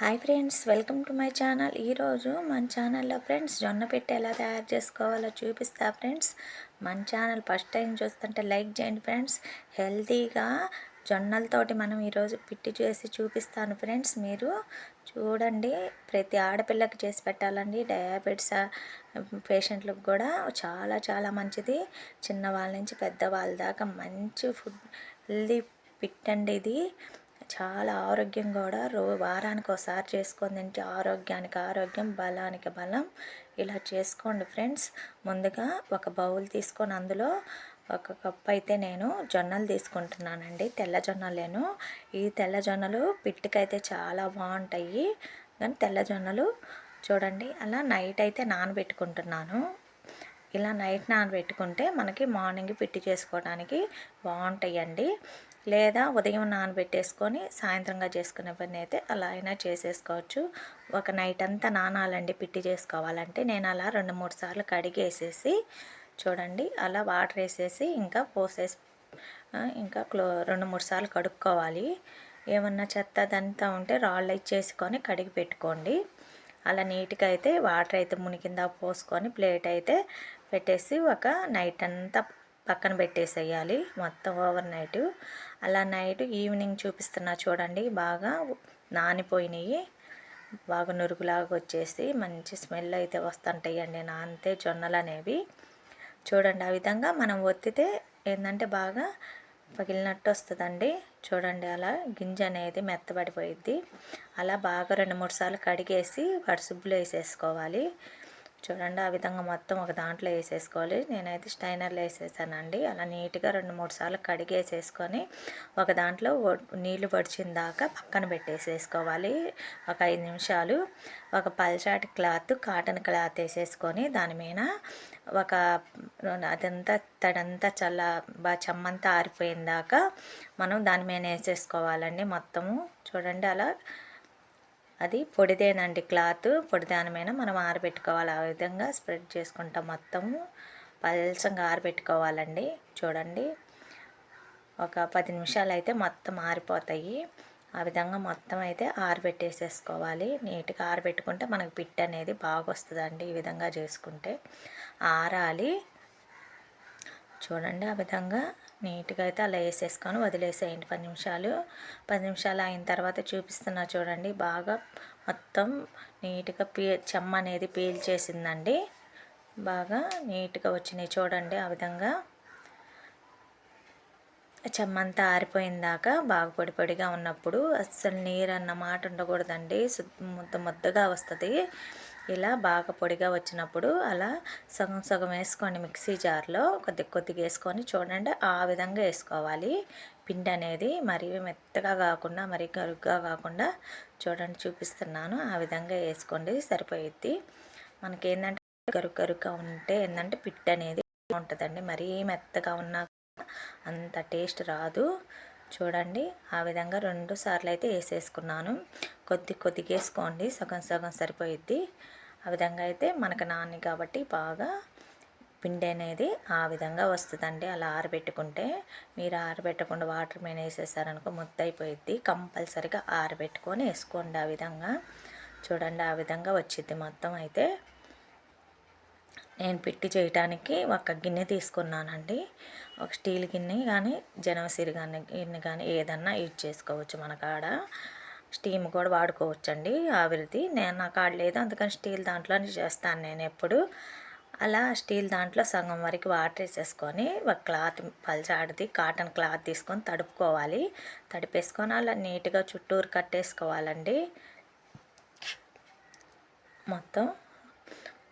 Hi friends welcome to my channel. ఈరోజు మన ఛానల్లో ఫ్రెండ్స్ జొన్న పెట్టి ఎలా తయారు చేసుకోవాలో చూపిస్తా ఫ్రెండ్స్. మన ఛానల్ ఫస్ట్ టైం చూస్తుంటే లైక్ చేయండి ఫ్రెండ్స్. హెల్తీగా జొన్నలతోటి మనం ఈరోజు పిట్టి చేసి చూపిస్తాను ఫ్రెండ్స్. మీరు చూడండి ప్రతి ఆడపిల్లకి చేసి పెట్టాలండి. డయాబెటీస్ పేషెంట్లకు కూడా చాలా చాలా మంచిది. చిన్నవాళ్ళ నుంచి పెద్దవాళ్ళ దాకా మంచి ఫుడ్ హెల్దీ పిట్ అండి ఇది. చాలా ఆరోగ్యం కూడా రో వారానికి ఒకసారి చేసుకొని తింటే ఆరోగ్యానికి ఆరోగ్యం బలానికి బలం. ఇలా చేసుకోండి ఫ్రెండ్స్. ముందుగా ఒక బౌల్ తీసుకొని అందులో ఒక కప్ అయితే నేను జొన్నలు తీసుకుంటున్నానండి. తెల్ల జొన్నలేను. ఈ తెల్ల జొన్నలు పిట్టుకైతే చాలా బాగుంటాయి. కానీ తెల్ల జొన్నలు చూడండి అలా నైట్ అయితే నానబెట్టుకుంటున్నాను. ఇలా నైట్ నానబెట్టుకుంటే మనకి మార్నింగ్ పిట్టి చేసుకోవడానికి బాగుంటాయండి. లేదా ఉదయం నానబెట్టేసుకొని సాయంత్రంగా చేసుకునే పని అయితే అలా అయినా చేసేసుకోవచ్చు. ఒక నైట్ అంతా నానాలండి పిట్టి చేసుకోవాలంటే నేను అలా రెండు మూడు సార్లు కడిగేసేసి చూడండి అలా వాటర్ వేసేసి ఇంకా పోసేసి ఇంకా క్లో రెండు మూడు సార్లు కడుక్కోవాలి. ఏమన్నా చెత్త అదంతా ఉంటే రాళ్ళు ఇచ్చేసుకొని కడిగి పెట్టుకోండి. అలా నీట్గా అయితే వాటర్ అయితే మునికిందా పోసుకొని ప్లేట్ అయితే పెట్టేసి ఒక నైట్ అంతా పక్కన పెట్టేసేయాలి మొత్తం ఓవర్ నైట్. అలా నైట్ ఈవినింగ్ చూపిస్తున్నా చూడండి బాగా నానిపోయినాయి. బాగా నురుగులాగా వచ్చేసి మంచి స్మెల్ అయితే వస్తుంటాయండి నానితే జొన్నలు అనేవి చూడండి ఆ విధంగా మనం ఒత్తితే ఏంటంటే బాగా పగిలినట్టు వస్తుందండి చూడండి అలా గింజ అనేది మెత్తబడిపోయిద్ది. అలా బాగా రెండు మూడు సార్లు కడిగేసి వడసుబ్బులు వేసేసుకోవాలి చూడండి ఆ విధంగా మొత్తం ఒక దాంట్లో వేసేసుకోవాలి. నేనైతే స్టైనర్లో వేసేసానండి. అలా నీట్గా రెండు మూడు సార్లు కడిగేసేసుకొని ఒక దాంట్లో నీళ్ళు పడిచిన దాకా పక్కన పెట్టేసేసుకోవాలి. ఒక ఐదు నిమిషాలు. ఒక పల్చాటి క్లాత్ కాటన్ క్లాత్ వేసేసుకొని దాని మీద ఒక అదంతా తడంతా చల్ల బాగా చెమ్మంతా ఆరిపోయిన దాకా మనం దాని మీద వేసేసుకోవాలండి మొత్తము. చూడండి అలా అది పొడిదేనండి క్లాత్. పొడి దాని మీద మనం ఆరబెట్టుకోవాలి. ఆ విధంగా స్ప్రెడ్ చేసుకుంటాం మొత్తము పల్చంగా ఆరబెట్టుకోవాలండి. చూడండి. ఒక పది నిమిషాలు అయితే మొత్తం ఆరిపోతాయి. ఆ విధంగా మొత్తం అయితే ఆరబెట్టేసేసుకోవాలి. నీట్గా ఆరబెట్టుకుంటే మనకు పిట్ అనేది బాగా వస్తుందండి ఈ విధంగా చేసుకుంటే. ఆరాలి. చూడండి ఆ విధంగా నీట్గా అయితే అలా వేసేసుకొని వదిలేసేయండి. పది నిమిషాలు. పది నిమిషాలు అయిన తర్వాత చూపిస్తున్నా చూడండి. బాగా మొత్తం నీట్గా పీ చెమ్మ అనేది పీల్చేసిందండి. బాగా నీట్గా వచ్చినాయి చూడండి ఆ విధంగా. చెమ్మంతా ఆరిపోయిన దాకా బాగా పొడి పొడిగా ఉన్నప్పుడు అస్సలు నీరు అన్న మాట ఉండకూడదండి. ముద్ద ముద్దగా వస్తుంది. ఇలా బాగా పొడిగా వచ్చినప్పుడు అలా సగం సగం వేసుకోండి మిక్సీ జార్లో కొద్ది కొద్దిగా వేసుకొని చూడండి ఆ విధంగా వేసుకోవాలి. పిండి అనేది మరీ మెత్తగా కాకుండా మరీ గరుగ్గా కాకుండా చూడండి చూపిస్తున్నాను. ఆ విధంగా వేసుకోండి సరిపోయిద్ది. మనకి ఏంటంటే గరుగ్ గరుగ్గా ఉంటే ఏంటంటే పిట్ అనేది ఉంటుందండి. మరీ మెత్తగా ఉన్నా అంత టేస్ట్ రాదు. చూడండి. ఆ విధంగా రెండు సార్లు అయితే వేసేసుకున్నాను. కొద్ది కొద్దిగా వేసుకోండి సగం సగం సరిపోయిద్ది. ఆ విధంగా అయితే మనకు నాని కాబట్టి బాగా పిండి అనేది ఆ విధంగా వస్తుందండి. అలా ఆరబెట్టుకుంటే మీరు ఆరబెట్టకుండా వాటర్ మీద వేసేసారనుకో ముద్ద అయిపోయిద్ది కంపల్సరిగా ఆరబెట్టుకొని వేసుకోండి ఆ విధంగా. చూడండి ఆ విధంగా వచ్చిద్ది మొత్తం అయితే. నేను పిట్టి చేయటానికి ఒక గిన్నె తీసుకున్నానండి. ఒక స్టీల్ గిన్నె కానీ జనవసిరి కానీ గిన్నె కానీ ఏదన్నా యూజ్ చేసుకోవచ్చు మన కాడ. స్టీమ్ కూడా వాడుకోవచ్చండి ఆవిరిది. నేను నా కాడ లేదు అందుకని స్టీల్ దాంట్లోనే చేస్తాను నేను ఎప్పుడు. అలా స్టీల్ దాంట్లో సగం వరకు వాటర్ వేసేసుకొని ఒక క్లాత్ పల్చాడిది కాటన్ క్లాత్ తీసుకొని తడుపుకోవాలి. తడిపేసుకొని అలా నీట్గా చుట్టూరు కట్టేసుకోవాలండి. మొత్తం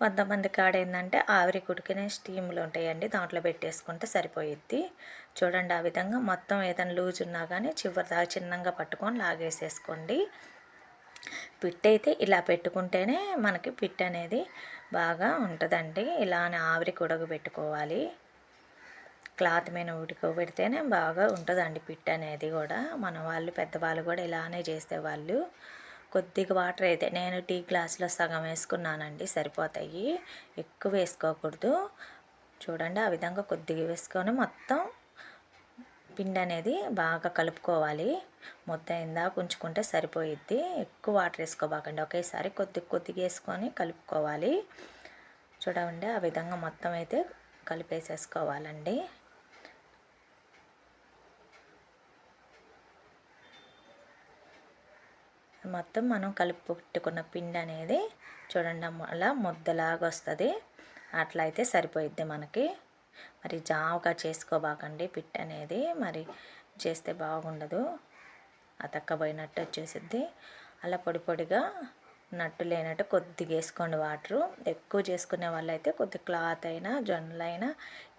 కొంతమంది కాడ ఏంటంటే ఆవిరి కుడికినే స్టీమ్లు ఉంటాయండి దాంట్లో పెట్టేసుకుంటే సరిపోయిద్ది. చూడండి ఆ విధంగా మొత్తం ఏదైనా లూజ్ ఉన్నా కానీ చివరి దాకా చిన్నగా పట్టుకొని లాగేసేసుకోండి. పిట్ అయితే ఇలా పెట్టుకుంటేనే మనకి పిట్ అనేది బాగా ఉంటుందండి. ఇలానే ఆవిరి కుడగ పెట్టుకోవాలి. క్లాత్ మీద ఉడకబెడితేనే బాగా ఉంటుందండి పిట్ అనేది కూడా. మన వాళ్ళు పెద్దవాళ్ళు కూడా ఇలానే చేసేవాళ్ళు. కొద్దిగా వాటర్ అయితే నేను టీ గ్లాస్లో సగం వేసుకున్నానండి సరిపోతాయి. ఎక్కువ వేసుకోకూడదు. చూడండి ఆ విధంగా కొద్దిగా వేసుకొని మొత్తం పిండి అనేది బాగా కలుపుకోవాలి. ముద్ద ఇందాక ఉంచుకుంటే సరిపోయిద్ది. ఎక్కువ వాటర్ వేసుకోబాకండి. ఒకేసారి కొద్ది కొద్దిగా వేసుకొని కలుపుకోవాలి. చూడండి ఆ విధంగా మొత్తం అయితే కలిపేసేసుకోవాలండి. మొత్తం మనం కలిపి పెట్టుకున్న పిండి అనేది చూడండి అలా ముద్దలాగా వస్తుంది. అట్లా అయితే సరిపోయిద్ది మనకి. మరి జావుగా చేసుకోబాకండి పిట్ అనేది. మరి చేస్తే బాగుండదు. అతక్కబోయినట్టు వచ్చేసిద్ది. అలా పొడి పొడిగా నట్టు లేనట్టు కొద్దిగా వేసుకోండి వాటరు. ఎక్కువ చేసుకునే వాళ్ళైతే కొద్ది క్లాత్ అయినా జొన్నలైనా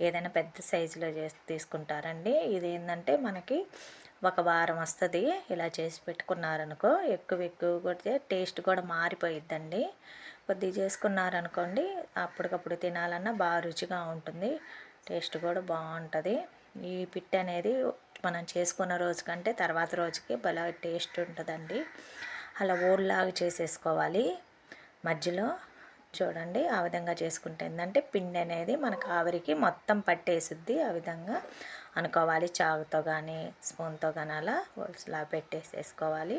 ఏదైనా పెద్ద సైజులో చేసి తీసుకుంటారండి. ఇది ఏంటంటే మనకి ఒక వారం వస్తుంది. ఇలా చేసి పెట్టుకున్నారనుకో ఎక్కువ ఎక్కువ కొడితే టేస్ట్ కూడా మారిపోయిద్దండి. కొద్దిగా చేసుకున్నారనుకోండి అప్పటికప్పుడు తినాలన్నా బాగా రుచిగా ఉంటుంది. టేస్ట్ కూడా బాగుంటుంది. ఈ పిట్ అనేది మనం చేసుకున్న రోజు కంటే తర్వాత రోజుకి భలే టేస్ట్ ఉంటుందండి. అలా ఓల్లాగా చేసేసుకోవాలి. మధ్యలో చూడండి ఆ విధంగా చేసుకుంటే ఏంటంటే పిండి అనేది మనకు ఆవిరికి మొత్తం పట్టేసుద్ది. ఆ విధంగా అనుకోవాలి. చాకుతో కానీ స్పూన్తో కానీ అలా ఇలా పెట్టేసేసుకోవాలి.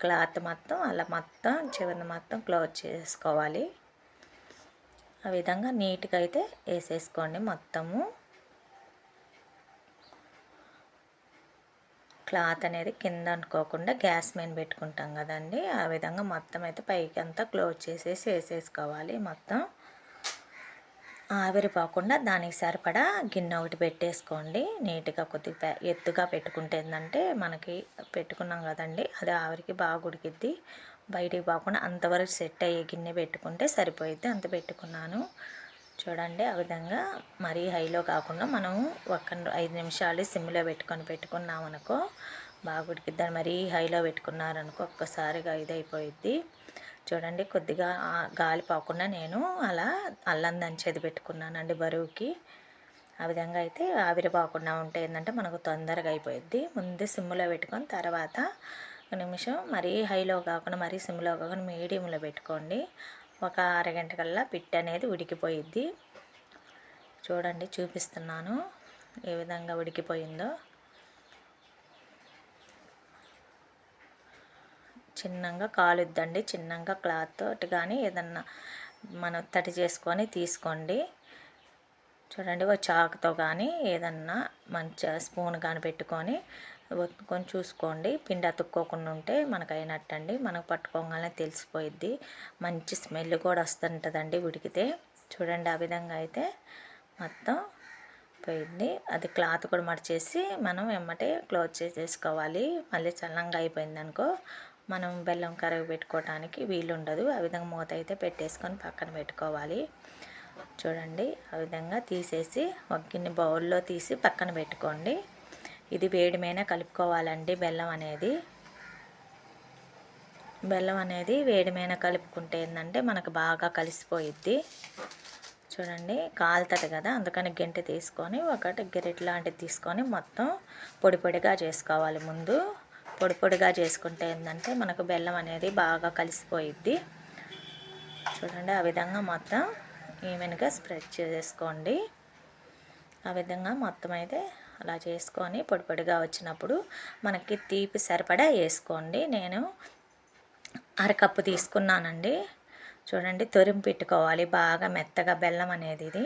క్లాత్ మొత్తం అలా మొత్తం చివరిని మొత్తం క్లోజ్ చేసుకోవాలి. ఆ విధంగా నీట్గా అయితే వేసేసుకోండి మొత్తము. క్లాత్ అనేది కింద అనుకోకుండా గ్యాస్ మీద పెట్టుకుంటాం కదండి. ఆ విధంగా మొత్తం అయితే పైకి అంతా క్లోజ్ చేసేసి వేసేసుకోవాలి మొత్తం. ఆవిరిపోకుండా దానికి సరిపడా గిన్నె ఒకటి పెట్టేసుకోండి. నీట్గా కొద్దిగా ఎత్తుగా పెట్టుకుంటే ఏంటంటే మనకి పెట్టుకున్నాం కదండి అది ఆవిరికి బాగా ఉడికిద్ది. బయటికి పోకుండా అంతవరకు సెట్ అయ్యే గిన్నె పెట్టుకుంటే సరిపోయిద్ది. అంత పెట్టుకున్నాను. చూడండి ఆ విధంగా మరీ హైలో కాకుండా మనం ఒక ఐదు నిమిషాలు సిమ్లో పెట్టుకొని పెట్టుకున్నాం అనుకో బాగా ఉడికిద్దాం మరీ హైలో పెట్టుకున్నారనుకో ఒక్కసారిగా ఇదైపోయిద్ది. చూడండి కొద్దిగా గాలి పోకుండా నేను అలా అల్లం దంచేది పెట్టుకున్నానండి బరువుకి. ఆ విధంగా అయితే ఆవిరి పోకుండా ఉంటే ఏంటంటే మనకు తొందరగా అయిపోయిద్ది. ముందు సిమ్లో పెట్టుకొని తర్వాత ఒక నిమిషం మరీ హైలో కాకుండా మరీ సిమ్లో కాకుండా మీడియంలో పెట్టుకోండి. ఒక అరగంట కల్లా పిట్ అనేది ఉడికిపోయిద్ది. చూడండి చూపిస్తున్నాను ఏ విధంగా ఉడికిపోయిందో. చిన్నగా కాలుద్దండి. చిన్నగా క్లాత్ తోటి కానీ ఏదన్నా మనం తడి చేసుకొని తీసుకోండి. చూడండి ఒక చాకుతో కానీ ఏదన్నా మంచి స్పూన్ కానీ పెట్టుకొని ఒత్తుకొని చూసుకోండి. పిండి అతుక్కోకుండా ఉంటే మనకు అయినట్టండి మనకు పట్టుకోగానే తెలిసిపోయిద్ది. మంచి స్మెల్ కూడా వస్తుంటుందండి ఉడికితే. చూడండి ఆ విధంగా అయితే మొత్తం పోయింది. అది క్లాత్ కూడా మడిచేసి మనం వెమ్మటే క్లోజ్ చేసేసుకోవాలి. మళ్ళీ చల్లంగా అయిపోయింది అనుకో మనం బెల్లం కరగ పెట్టుకోవడానికి వీలుండదు. ఆ విధంగా మూత అయితే పెట్టేసుకొని పక్కన పెట్టుకోవాలి. చూడండి ఆ విధంగా తీసేసి ఒక గిన్నె బౌల్లో తీసి పక్కన పెట్టుకోండి. ఇది వేడిమైన కలుపుకోవాలండి. బెల్లం అనేది బెల్లం అనేది వేడిమైన కలుపుకుంటే ఏంటంటే మనకు బాగా కలిసిపోయిద్ది. చూడండి కాలుతుంది కదా అందుకని గంటె తీసుకొని ఒకటి గెరెట్ లాంటిది తీసుకొని మొత్తం పొడి పొడిగా చేసుకోవాలి. ముందు పొడి పొడిగా చేసుకుంటే ఏంటంటే మనకు బెల్లం అనేది బాగా కలిసిపోయిద్ది. చూడండి ఆ విధంగా మొత్తం ఈవెన్గా స్ప్రెడ్ చేసుకోండి. ఆ విధంగా మొత్తం అయితే అలా చేసుకొని పొడి పొడిగా వచ్చినప్పుడు మనకి తీపి సరిపడా వేసుకోండి. నేను అరకప్పు తీసుకున్నానండి. చూడండి తొరిమి పెట్టుకోవాలి. బాగా మెత్తగా బెల్లం అనేది ఇది.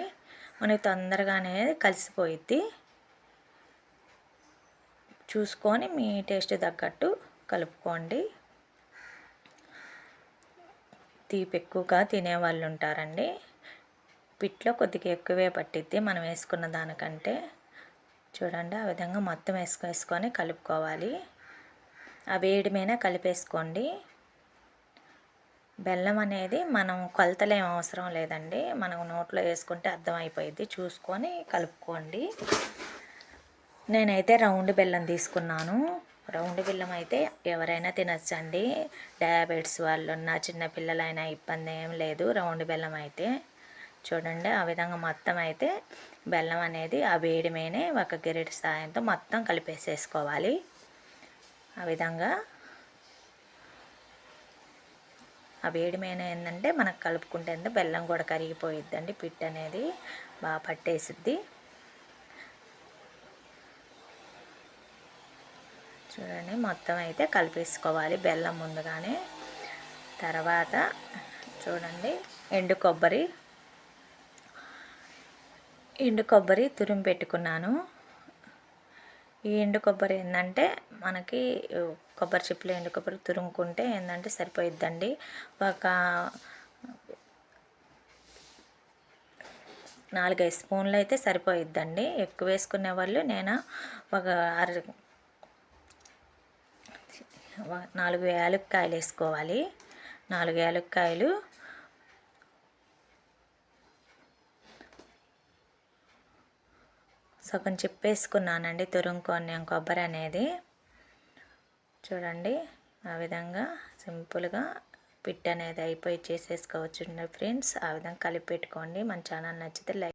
మనకి తొందరగానే కలిసిపోయిద్ది. చూసుకొని మీ టేస్ట్ తగ్గట్టు కలుపుకోండి. తీపి ఎక్కువగా తినేవాళ్ళు ఉంటారండి. పిట్లో కొద్దిగా ఎక్కువే పట్టిద్ది మనం వేసుకున్న దానికంటే. చూడండి ఆ విధంగా మొత్తం వేసుకొని కలుపుకోవాలి. ఆ వేడి మీద కలిపేసుకోండి. బెల్లం అనేది మనం కొలతలు ఏం అవసరం లేదండి. మనం నోట్లో వేసుకుంటే అర్థమైపోయింది చూసుకొని కలుపుకోండి. నేనైతే రౌండ్ బెల్లం తీసుకున్నాను. రౌండ్ బెల్లం అయితే ఎవరైనా తినచ్చండి. డయాబెటీస్ వాళ్ళు ఉన్న చిన్నపిల్లలైనా ఇబ్బంది ఏం లేదు. రౌండ్ బెల్లం అయితే. చూడండి. ఆ విధంగా మొత్తం అయితే బెల్లం అనేది ఆ వేడి మీనే ఒక గిరిటి సాయంతో మొత్తం కలిపేసేసుకోవాలి. ఆ విధంగా ఆ వేడి మీద ఏంటంటే మనకు కలుపుకుంటే బెల్లం కూడా కరిగిపోయిద్దండి. పిట్ అనేది బాగా పట్టేసిద్ది. చూడండి మొత్తం అయితే కలిపేసుకోవాలి బెల్లం ముందుగానే. తర్వాత చూడండి ఎండు కొబ్బరి. ఎండు కొబ్బరి తురిమి పెట్టుకున్నాను. ఈ ఎండు కొబ్బరి ఏంటంటే మనకి కొబ్బరి చిప్పులు ఎండు కొబ్బరి తురుముకుంటే ఏంటంటే సరిపోయిద్దండి. ఒక నాలుగైదు స్పూన్లు అయితే సరిపోయిద్దండి. ఎక్కువ వేసుకునే వాళ్ళు నేను ఒక అర నాలుగు యాలక్కాయలు వేసుకోవాలి. నాలుగు యాలక్కాయలు సగం చెప్పేసుకున్నానండి తురుముకొని కొబ్బరి అనేది. చూడండి ఆ విధంగా సింపుల్గా పిట్ అనేది అయిపోయి చేసేసుకోవచ్చు ఫ్రెండ్స్. ఆ విధంగా కలిపి పెట్టుకోండి. మన ఛానల్ నచ్చితే లైక్